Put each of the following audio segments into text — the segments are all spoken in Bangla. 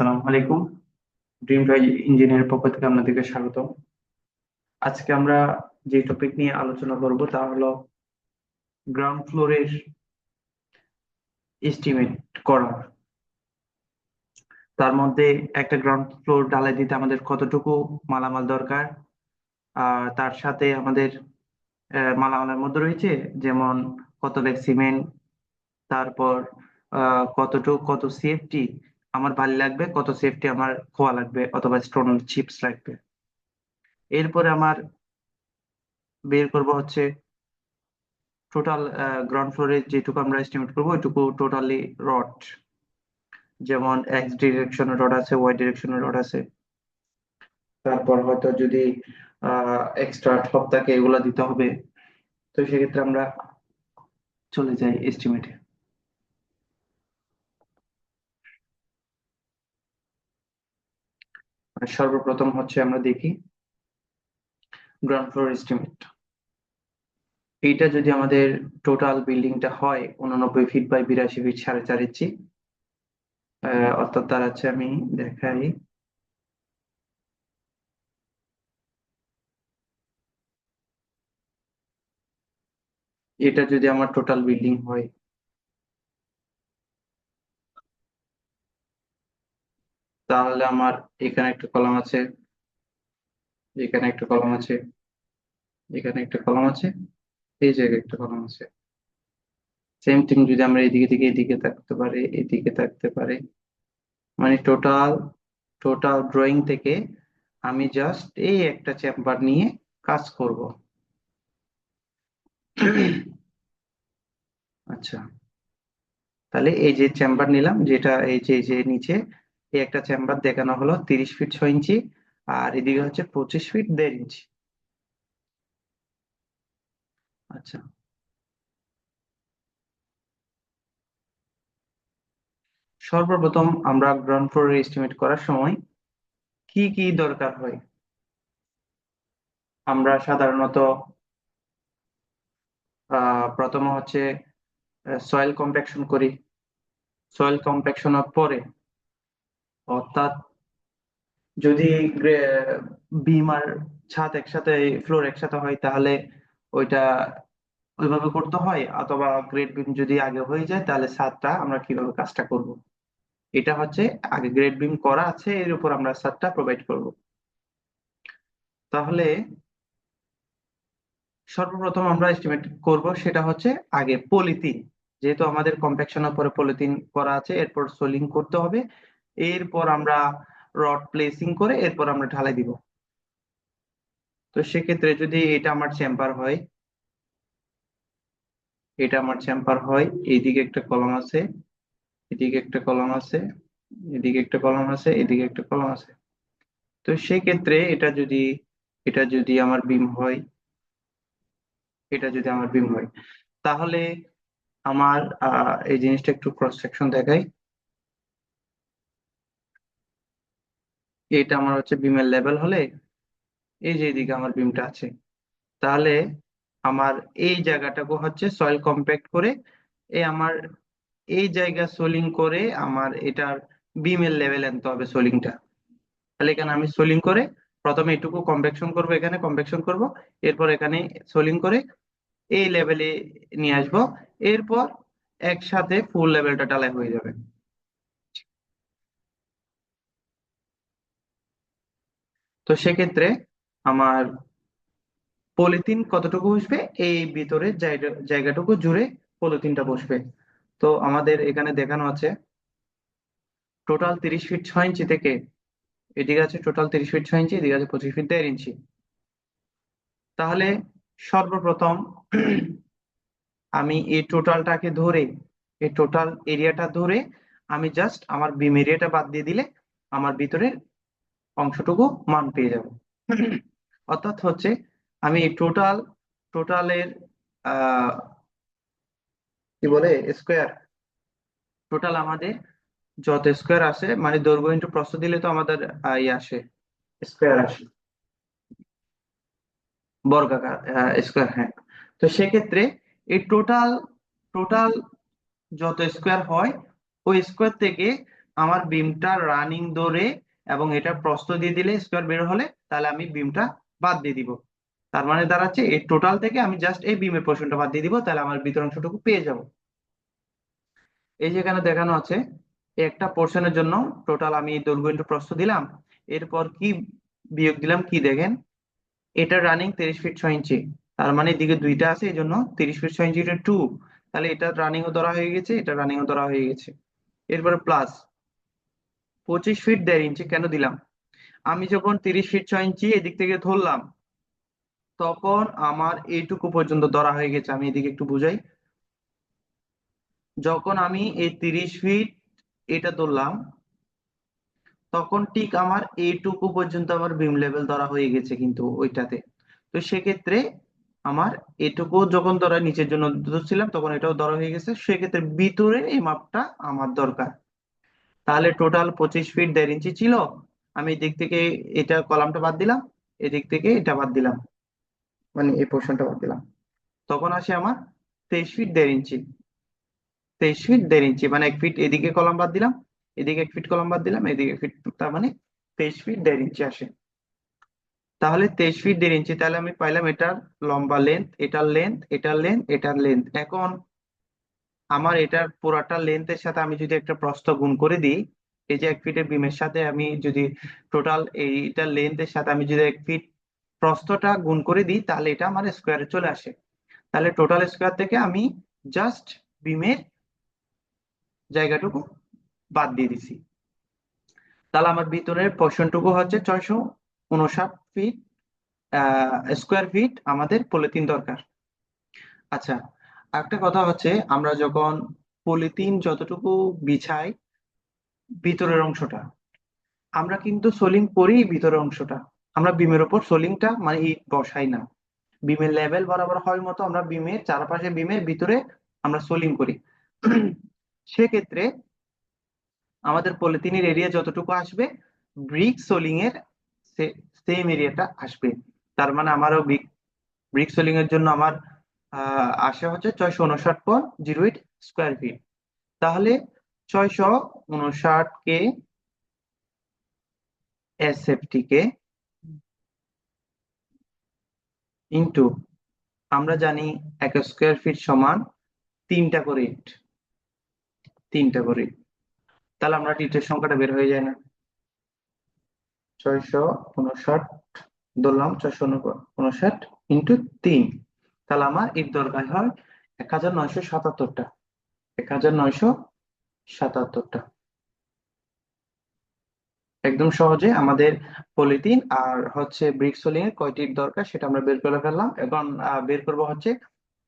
আসসালামু আলাইকুম। ড্রিম ড্রাই ইঞ্জিনিয়ারের পক্ষ থেকে আপনাদেরকে স্বাগত আজকে আমরা যে টপিক নিয়ে আলোচনা করব তা হলো গ্রাউন্ড ফ্লোরের এস্টিমেট করা। তার মধ্যে একটা গ্রাউন্ড ফ্লোর ঢালাই দিতে আমাদের কতটুকু মালামাল দরকার? আর তার সাথে আমাদের মালামালের মধ্যে রয়েছে যেমন কত ব্যাগ সিমেন্ট তারপর কতটুকু, কত সেফটি আমার বালি লাগবে, কত সেফটি আমার খোয়া লাগবে, অথবা স্টোন চিপস লাগবে। এরপরে আমার বের করব হচ্ছে টোটাল গ্রাউন্ড ফ্লোরে যেটুকু আমরা এস্টিমেট করব, ওইটুকু টোটালি রড যেমন এক্স ডিরেকশনের রড আছে ওয়াই ডিরেকশনের রড আছে। তারপর হয়তো যদি এক্সট্রা টপ থাকে, এগুলা দিতে হবে। তো সেক্ষেত্রে আমরা চলে যাই এস্টিমেটে সর্বপ্রথম হচ্ছে আমরা দেখি গ্রাউন্ড ফ্লোর এস্টিমেট এইটা যদি আমাদের টোটাল বিল্ডিংটা হয় উননব্বই ফিট বাই বিরাশি ফিট সাড়ে চার ইঞ্চি অর্থাৎ আছে আমি দেখাই। এটা যদি আমার টোটাল বিল্ডিং হয় তাহলে আমার এখানে একটা কলাম আছে, এখানে একটা কলাম আছে, এখানে একটা কলাম আছে, এই জায়গায় একটা কলাম আছে। সেম থিং যদি আমরা এদিকে থেকে এদিকে থাকতে পারি, এদিকে থাকতে পারে। মানে টোটাল টোটাল ড্রয়িং থেকে আমি জাস্ট এই একটা চেম্বার নিয়ে কাজ করব। আচ্ছা। তাহলে এই যে চেম্বার নিলাম, যেটা এই যে নিচে এই একটা চেম্বার দেখানো হলো তিরিশ ফিট ছয় ইঞ্চি, আর এদিকে হচ্ছে পঁচিশ ফিট দেড় ইঞ্চি। আচ্ছা। সর্বপ্রথম আমরা গ্রাউন্ড ফ্লোর এস্টিমেট করার সময় কি কি দরকার হয়? আমরা সাধারণত প্রথম হচ্ছে সয়েল কম্প্যাকশন করি। সয়েল কম্প্যাকশনের পরে অর্থাৎ যদি বিম আর ছাদ একসাথে ফ্লোর একসাথে হয়, তাহলে ওইটা ওইভাবে করতে হয়, অথবা গ্রেড বিম যদি আগে হয়ে যায়, তাহলে ছাদটা আমরা কীভাবে কাজটা করব? এটা হচ্ছে আগে গ্রেড বিম করা আছে, এর উপর আমরা ছাদটা প্রোভাইড করব। তাহলে সর্বপ্রথম আমরা এস্টিমেট করব, সেটা হচ্ছে আগে পলিথিন যেহেতু আমাদের কম্প্যাকশনের পরে পলিথিন করা আছে, এরপর সোলিং করতে হবে। এরপর আমরা রড প্লেসিং করে এরপর আমরা ঢালাই দিব। তো সেক্ষেত্রে যদি এটা আমার চেম্বার হয়, এটা আমার চেম্বার হয়, এইদিকে একটা কলম আছে, এদিকে একটা কলম আছে, এদিকে একটা কলম আছে, এদিকে একটা কলম আছে। তো সেই ক্ষেত্রে এটা যদি এটা যদি আমার বিম হয়, এটা যদি আমার বিম হয়, তাহলে আমার এই জিনিসটা একটু ক্রস সেকশন দেখাই। এটা আমার হচ্ছে বিমের লেভেল হলে এই যে এদিকে আমার বিমটা আছে। তাহলে আমার এই জায়গাটাকে হচ্ছে সয়েল কম্প্যাক্ট করে এই আমার এই জায়গা সোলিং করে আমার এটার বিমের লেভেল আনতে হবে সোলিংটা তাহলে এখানে আমি সোলিং করে প্রথমে এটুকু কম্প্যাকশন করব, এখানে কম্প্যাকশন করব, এরপর এখানে সোলিং করে এই লেভেলে নিয়ে আসব। এরপর একসাথে ফুল লেভেলটা ঢালাই হয়ে যাবে। তো সেক্ষেত্রে আমার পলিথিন কতটুকু বসবে? এই ভিতরে জায়গাটুকু জুড়ে পলিথিনটা বসবে। তো আমাদের এখানে দেখানো আছে টোটাল তিরিশ ফিট ছয় ইঞ্চি থেকে, এদিকে আছে টোটাল তিরিশ ফিট ছয় ইঞ্চি, এদিকে আছে পঁচিশ ফিট দেড় ইঞ্চি। তাহলে সর্বপ্রথম আমি এই টোটালটাকে ধরে, এই টোটাল এরিয়াটা ধরে, আমি জাস্ট আমার বিম এরিয়াটা বাদ দিয়ে দিলে, আমার ভিতরের অংশটুকু মান পেয়ে যাব। অর্থাৎ হচ্ছে আমি টোটাল টোটালের কি বলে স্কোয়ার টোটাল আমাদের যত স্কোয়ার আসে মানে দৈর্ঘ্য ইন্টু প্রস্থ দিলে তো আমাদের ইয়ে আসে স্কোয়ার আসে। বর্গাকার স্কোয়ার হ্যাঁ। তো সেক্ষেত্রে এই টোটাল টোটাল যত স্কোয়ার হয়, ওই স্কোয়ার থেকে আমার বিমটা রানিং ধরে এবং এটা প্রস্থ দিয়ে দিলে স্কোয়ার বের হলে তাহলে আমি বিমটা বাদ দিয়ে দিব। তার মানে দাঁড়াচ্ছে এই টোটাল থেকে আমি জাস্ট এই বিমের পোর্শনটা বাদ দিয়ে দিব, তাহলে আমার ভিতর অংশটুকু পেয়ে যাব। এই যেখানে দেখানো আছে, একটা পোর্শনের জন্য টোটাল আমি দৈর্ঘ্য ইন্টু প্রস্থ দিলাম, এরপর কি বিয়োগ দিলাম কি দেখেন? এটা রানিং তিরিশ ফিট ছয় ইঞ্চি, তার মানে এদিকে দুইটা আছে, এই জন্য তিরিশ ফিট ছয় ইঞ্চি এটা টু তাহলে এটা রানিং ও ধরা হয়ে গেছে, এটা রানিং ও ধরা হয়ে গেছে। এরপরে প্লাস পঁচিশ ফিট দেড় ইঞ্চি কেন দিলাম? আমি যখন তিরিশ ফিট ছয় ইঞ্চি এদিক থেকে ধরলাম, তখন আমার এইটুকু পর্যন্ত ধরা হয়ে গেছে, আমি এদিকে একটু বুঝাই। যখন আমি এই তিরিশ ফিট এটা ধরলাম, তখন ঠিক আমার এইটুকু পর্যন্ত আমার বিম লেভেল ধরা হয়ে গেছে কিন্তু ওইটাতে। তো সেক্ষেত্রে আমার এটুকু যখন ধরা নিচের জন্য ধরছিলাম, তখন এটাও ধরা হয়ে গেছে। সেক্ষেত্রে ভিতরে এই মাপটা আমার দরকার। তাহলে টোটাল পঁচিশ ফিট দেড় ইঞ্চি ছিল। আমি এদিক থেকে এটা কলামটা বাদ দিলাম, এদিক থেকে এটা বাদ দিলাম। মানে এই পোর্শনটা বাদ দিলাম। তখন আসে আমার তেইশ ফিট দেড় ইঞ্চি তেইশ ফিট দেড় ইঞ্চি মানে এক ফিট এদিকে কলাম বাদ দিলাম, এদিকে এক ফিট কলাম বাদ দিলাম, এদিকে ফিট তার মানে তেইশ ফিট দেড় ইঞ্চি আসে। তাহলে তেইশ ফিট দেড় ইঞ্চি তাহলে আমি পাইলাম এটার লম্বা লেন্থ এটার লেন্থ এটার লেন্থ এটার লেন্থ এখন আমার এটার পুরাটা লেন্থের সাথে আমি যদি একটা প্রস্থ গুণ করে দিই, এই যে এক ফিটের বিমের সাথে আমি যদি টোটাল এইটার লেন্থের সাথে আমি যদি এক ফিট প্রস্থটা গুণ করে দিই, তাহলে এটা আমার স্কোয়ারে চলে আসে। তাহলে টোটাল স্কোয়ার থেকে আমি জাস্ট বিমের জায়গাটুকু বাদ দিয়ে দিছি। তাহলে আমার ভিতরের পোর্শনটুকু হচ্ছে ছয়শো উনষাট ফিট স্কোয়ার ফিট আমাদের পলিথিন দরকার। আচ্ছা একটা কথা হচ্ছে, আমরা যখন পলিথিন যতটুকু বিছাই ভিতরের অংশটা, আমরা কিন্তু সোলিং করি ভিতরের অংশটা। আমরা বিমের উপর সোলিংটা মানে ইট বসাই না। বিমের লেভেল বরাবর হয় মতো আমরা বিমের চারপাশে বিমের ভিতরে আমরা সোলিং করি। সেক্ষেত্রে আমাদের পলিথিনের এরিয়া যতটুকু আসবে, ব্রিক সোলিং এর সেম এরিয়াটা আসবে। তার মানে আমারও ব্রিক ব্রিক সোলিং এর জন্য আমার আসে হচ্ছে ছয়শো উনষাট পর জিরো এইট স্কোয়ার ফিট তাহলে ছয়শো উনষাট কে এসএফটি কে ইন্টু আমরা জানি এক স্কোয়ার ফিট সমান তিনটা করে ইট তিনটা করে ইট তাহলে আমরা ইটের সংখ্যাটা বের হয়ে যায় না। ছয়শো উনষাট ধরলাম, ছয়শো উনষাট ইন্টু তিন। তাহলে আমার ইট দরকার হয় এক হাজার নয়শো সাতাত্তরটা। এক হাজার নয়শো সাতাত্তরটা। একদম সহজে আমাদের পলিথিন আর হচ্ছে ব্রিক সোলিং এর কয়টি দরকার সেটা আমরা বের করে ফেললাম এখন বের করব হচ্ছে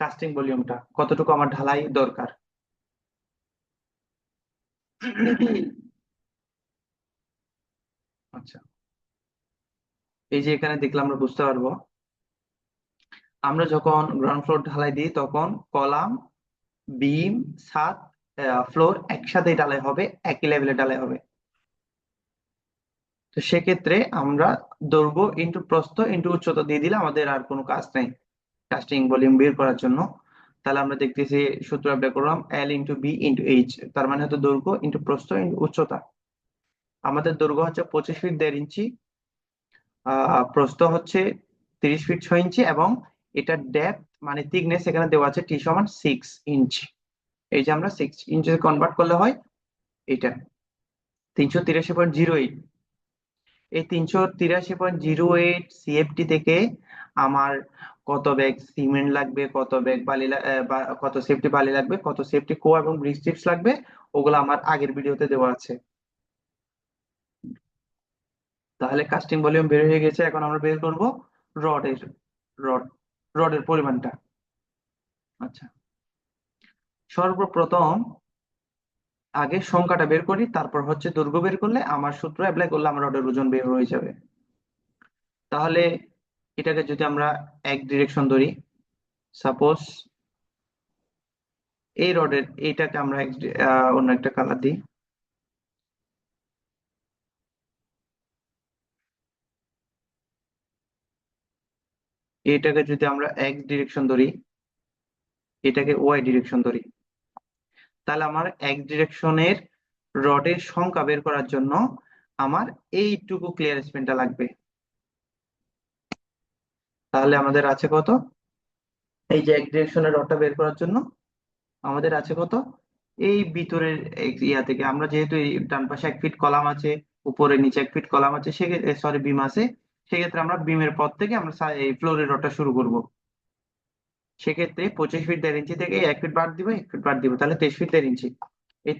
কাস্টিং ভলিউমটা কতটুকু আমার ঢালাই দরকার? আচ্ছা। এই যে এখানে দেখলে আমরা বুঝতে পারব আমরা যখন গ্রাউন্ড ফ্লোর ঢালাই দিই, তখন কলাম বিম ছাদ ফ্লোর একসাথে ঢালাই হবে, একই লেভেলে ঢালাই হবে। তো সেক্ষেত্রে আমরা দৈর্ঘ্য ইন্টু প্রস্থ ইন্টু উচ্চতা দিয়ে দিলে আমাদের আর কোনো কাজ নেই। কাস্টিং ভলিউম বের করার জন্য। তাহলে আমরা দেখতেছি, সূত্র অ্যাপ্লাই করলাম L into B into H তার মানে হচ্ছে দৈর্ঘ্য ইন্টু প্রস্থ ইন্টু উচ্চতা। আমাদের দৈর্ঘ্য হচ্ছে পঁচিশ ফিট দেড় ইঞ্চি, আহ, প্রস্থ হচ্ছে তিরিশ ফিট ছয় ইঞ্চি এবং এটা ডেপথ মানে থিকনেস এখানে দেওয়া আছে টি সমান সিক্স ইঞ্চ এই যে আমরা সিক্স ইঞ্চে কনভার্ট করলে হয় এটা। তিনশো তিরাশি পয়েন্ট জিরো এইট এই তিনশো তিরাশি পয়েন্ট জিরো এইট সিএফটি থেকে আমার কত ব্যাগ সিমেন্ট লাগবে, কত ব্যাগ বালি কত সেফটি বালি লাগবে, কত সেফটি কো এবং ব্রিজ চিপস লাগবে, ওগুলো আমার আগের ভিডিওতে দেওয়া আছে। তাহলে কাস্টিং ভলিউম বের হয়ে গেছে, এখন আমরা বের করব রডের রড রডের পরিমাণটা। আচ্ছা। সর্বপ্রথম আগে সংখ্যাটা বের করি, তারপর হচ্ছে দৈর্ঘ্য বের করলে আমার সূত্র অ্যাপ্লাই করলে আমার রডের ওজন বের হয়ে যাবে। তাহলে এটাকে যদি আমরা এক ডিরেকশন ধরি সাপোজ এই রডের, এইটাকে আমরা অন্য একটা কালার দিই। এটাকে যদি আমরা এক্স ডিরেকশন ধরি, এটাকে ওয়াই ডিরেকশন ধরি, তাহলে আমার এক্স ডিরেকশনের রডের সংখ্যা বের করার জন্য আমার এইটুকু ক্লিয়ার স্পেনটা লাগবে। তাহলে আমাদের আছে কত? এই যে এক ডিরেকশনের রডটা বের করার জন্য আমাদের আছে কত? এই ভিতরের ইয়া থেকে, আমরা যেহেতু ডান পাশে এক ফিট কলাম আছে, উপরে নিচে এক ফিট কলাম আছে সেক্ষেত্রে সরি বিম আছে সেক্ষেত্রে আমরা বিমের পর থেকে আমরা এই ফ্লোরের রডটা শুরু করব। সেক্ষেত্রে পঁচিশ ফিট দেড় ইঞ্চি থেকে এক ফিট বাদ দিব, এক ফিট বাদ দিব, তাহলে তেইশ ফিট দেড় ইঞ্চি এই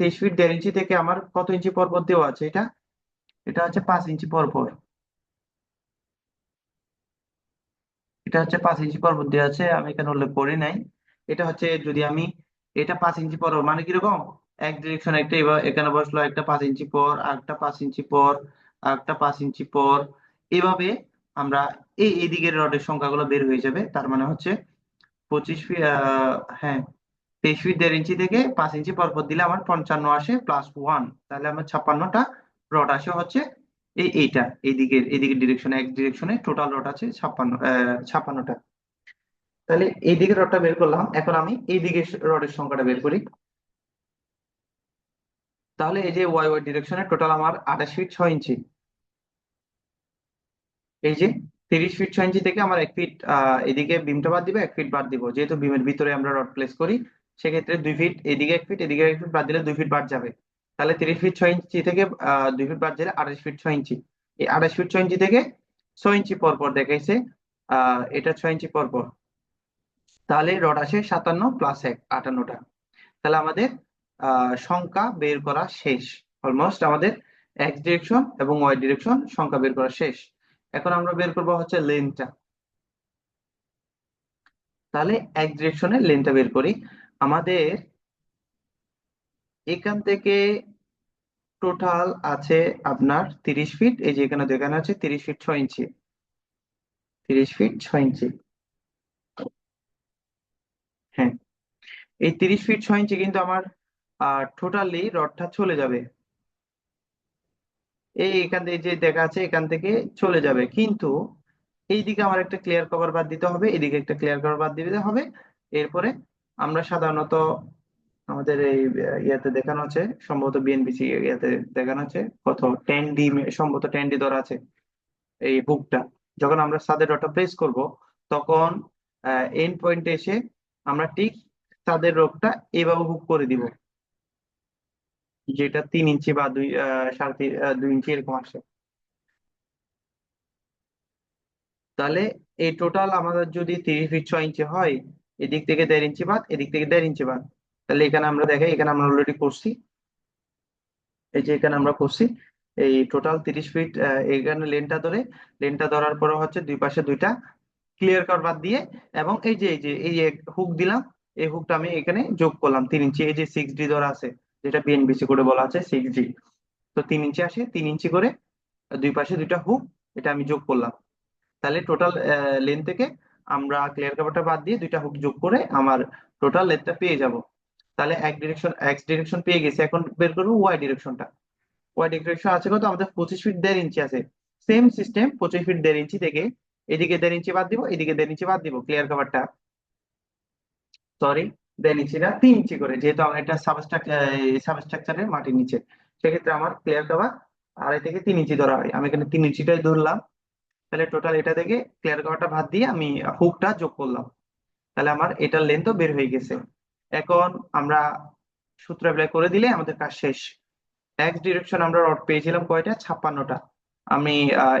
তেইশ ফিট দেড় ইঞ্চি থেকে আমার কত ইঞ্চি পর পর দেওয়া আছে এটা? এটা হচ্ছে পাঁচ ইঞ্চি পর পর এটা হচ্ছে পাঁচ ইঞ্চি পর পর দেওয়া আছে, আমি এখানে উল্লেখ করি নাই। এটা হচ্ছে যদি আমি এটা পাঁচ ইঞ্চি পর মানে কীরকম এক ডিরেকশন একটা এখানে বসল, একটা পাঁচ ইঞ্চি পর, আরেকটা পাঁচ ইঞ্চি পর, আরেকটা পাঁচ ইঞ্চি পর। এভাবে আমরা এই এদিকের রডের সংখ্যাগুলো বের হয়ে যাবে। তার মানে হচ্ছে পঁচিশ ফিট হ্যাঁ তেইশ ফিট দেড় ইঞ্চি থেকে পাঁচ ইঞ্চি পর পর দিলে আমার পঞ্চান্ন আসে প্লাস ওয়ান তাহলে আমার ছাপ্পান্নটা রড আসে হচ্ছে এই এইটা এইদিকে এইদিকে ডিরেকশনে এক ডিরেকশনে টোটাল রড আছে ছাপ্পান্ন ছাপ্পান্নটা। তাহলে এই দিকের রডটা বের করলাম। এখন আমি এই দিকে রডের সংখ্যাটা বের করি। তাহলে এই যে ওয়াই ওয়াই ডিরেকশনে টোটাল আমার আঠাশ ফিট ছয় ইঞ্চি। এই যে তিরিশ ফিট ছয় ইঞ্চি থেকে আমার এক ফিট এদিকে বিমটা বাদ দিব, এক ফিট বাদ দিব। যেহেতু বিমের ভিতরে আমরা রড প্লেস করি, সেক্ষেত্রে দুই ফিট এদিকে এক ফিট এদিকে এক ফিট বাদ দিলে দুই ফিট বাদ যাবে। তাহলে তিরিশ ফিট ছয় ইঞ্চি থেকে দুই ফিট বাদ দিলে আঠাশ ফিট ছয় ইঞ্চি এই আঠাশ ফিট ছয় ইঞ্চি থেকে ছয় ইঞ্চি পর পর দেখাইছে, আহ, এটা ছয় ইঞ্চি পর পর। তাহলে রড আসে সাতান্ন প্লাস এক আটান্নটা তাহলে আমাদের সংখ্যা বের করা শেষ। অলমোস্ট আমাদের এক্স ডিরেকশন এবং ওয়াই ডিরেকশন সংখ্যা বের করা শেষ। এখন আমরা বের করব হচ্ছে লেনটা তাহলে এক ডিরেকশনের লেনটা বের করি। আমাদের এখান থেকে টোটাল আছে আপনার তিরিশ ফিট এই যে এখানে দেখানো আছে তিরিশ ফিট ছয় ইঞ্চি। তিরিশ ফিট ছয় ইঞ্চি। হ্যাঁ এই তিরিশ ফিট ছয় ইঞ্চি কিন্তু আমার টোটালি রডটা চলে যাবে। এই এখান থেকে যে দেখা আছে, এখান থেকে চলে যাবে। কিন্তু এইদিকে আমার একটা ক্লিয়ার কভার বাদ দিতে হবে, এদিকে একটা ক্লিয়ার কভার বাদ দিতে হবে। এরপরে আমরা সাধারণত আমাদের এই ইয়াতে দেখানো আছে, সম্ভবত বিএনবিসি ইয়াতে দেখানো আছে, কত টেন ডি সম্ভবত টেন ডি ধরা আছে এই বুকটা যখন আমরা সাদের ডটা প্লেস করব, তখন এন্ড পয়েন্টে এসে আমরা ঠিক সাদের রোগটা এভাবে বুক করে দিব। যেটা তিন ইঞ্চি বা দুই সাড়ে তিন দুই ইঞ্চি এরকম আসে। তাহলে এই টোটাল আমাদের যদি তিরিশ ফিট ছয় ইঞ্চি হয়, এদিক থেকে দেড় ইঞ্চি বাদ, এদিক থেকে দেড় ইঞ্চি বাদ। তাহলে এখানে আমরা দেখাই এখানে আমরা অলরেডি করছি। এই যে এখানে আমরা করছি, এই টোটাল তিরিশ ফিট এখানে লেনটা ধরে লেনটা ধরার পরে হচ্ছে দুই পাশে দুইটা ক্লিয়ার কার বাদ দিয়ে, এবং এই যে এই যে, এই হুক দিলাম, এই হুকটা আমি এখানে যোগ করলাম তিন ইঞ্চি। এই যে সিক্স ডি ধরা আছে যেটা বিএনবিসি করে বলা আছে সিক্স জি তো তিন ইঞ্চি আসে, তিন ইঞ্চি করে দুই পাশে দুইটা হুক এটা আমি যোগ করলাম। তাহলে টোটাল লেন থেকে আমরা ক্লিয়ার কাভারটা বাদ দিয়ে দুইটা হুক যোগ করে আমার টোটাল লেন্থটা পেয়ে যাব। তাহলে এক ডিরেকশন এক্স ডিরেকশন পেয়ে গেছে, এখন বের করব ওয়াই ডিরেকশনটা ওয়াই ডিরেকশন আছে কত? আমাদের পঁচিশ ফিট দেড় ইঞ্চি আছে। সেম সিস্টেম পঁচিশ ফিট দেড় ইঞ্চি থেকে এদিকে দেড় ইঞ্চি বাদ দিব, এদিকে দেড় ইঞ্চি বাদ দিব ক্লিয়ার কাভারটা সরি দেড় ইঞ্চি না তিন ইঞ্চি করে, যেহেতু আমার এটা সাবস্ট্রাকচারের মাটির নিচে। সেক্ষেত্রে আমার ক্লিয়ার কাভার আড়াই থেকে তিন ইঞ্চি ধরা হয়। আমি এখানে তিন ইঞ্চিটাই ধরলাম। তাহলে টোটাল এটা থেকে ক্লিয়ার কাভারটা ভাত দিয়ে আমি হুকটা যোগ করলাম। তাহলে আমার এটার লেন্থও বের হয়ে গেছে। এখন আমরা সূত্র অ্যাপ্লাই করে দিলে আমাদের কাজ শেষ। এক্স ডিরেকশন আমরা রড পেয়েছিলাম কয়টা? ছাপ্পান্নটা। আমি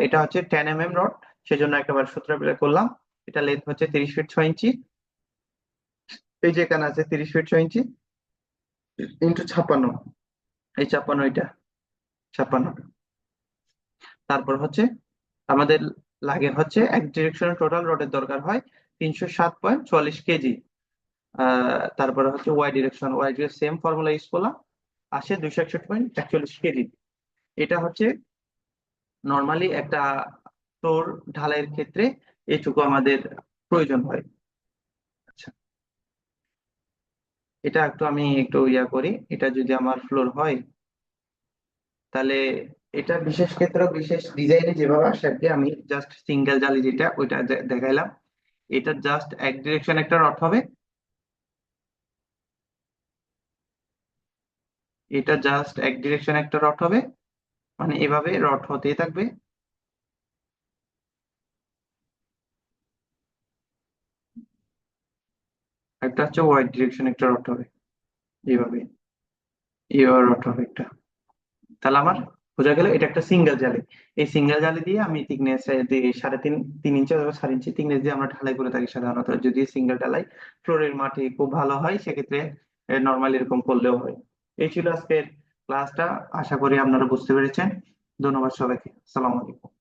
এটা হচ্ছে টেন এম এম রড সেজন্য একবার সূত্র অ্যাপ্লাই করলাম। এটা লেন্থ হচ্ছে তিরিশ ফিট ছয় ইঞ্চি। এই যে এখানে আছে তিরিশ ফিট ছয় ইঞ্চি ইন্টু ছাপ্পান্ন। এই ছাপ্পান্ন এটা, ছাপ্পান্ন। তারপর হচ্ছে আমাদের লাগে হচ্ছে এক ডিরেকশনের টোটাল রডের দরকার হয় তিনশো সাত পয়েন্ট চুয়াল্লিশ কেজি। তারপরে হচ্ছে Y direction Y direction same formula use করলাম, আসে দুইশো একষট্টি পয়েন্ট একচল্লিশ কেজি। এটা হচ্ছে নর্মালি একটা ফ্লোর ঢালাইয়ের ক্ষেত্রে এটুকু আমাদের প্রয়োজন হয় আচ্ছা এটা একটু আমি একটু ইয়া করি, এটা যদি আমার ফ্লোর হয়, তাহলে এটা বিশেষ ক্ষেত্রে, বিশেষ ডিজাইনে যেভাবে আসে আর কি, আমি জাস্ট সিঙ্গেল জালি যেটা, ওইটা দেখাইলাম। এটা জাস্ট এক ডিরেকশন একটা রড হবে। এটা জাস্ট এক ডিরেকশন একটা রড হবে। মানে এভাবে রড হতেই থাকবে। একটা হচ্ছে ওয়াই ডিরেকশন একটা রড হবে এইভাবে। এইভাবে রড হবে একটা তাহলে আমার বোঝা গেল এটা একটা সিঙ্গেল জালি এই সিঙ্গেল জালি দিয়ে আমি থিকনেস সাড়ে তিন তিন ইঞ্চি অথবা সাড়ে ইঞ্চি থিকনেস দিয়ে আমরা ঢালাই করে থাকি সাধারণত। যদি সিঙ্গেল ঢালাই ফ্লোরের মাটি খুব ভালো হয়, সেক্ষেত্রে নর্মালি এরকম করলেও হয়। এই ছিল আজকের ক্লাসটা আশা করি আপনারা বুঝতে পেরেছেন। ধন্যবাদ সবাইকে। সালাম আলাইকুম।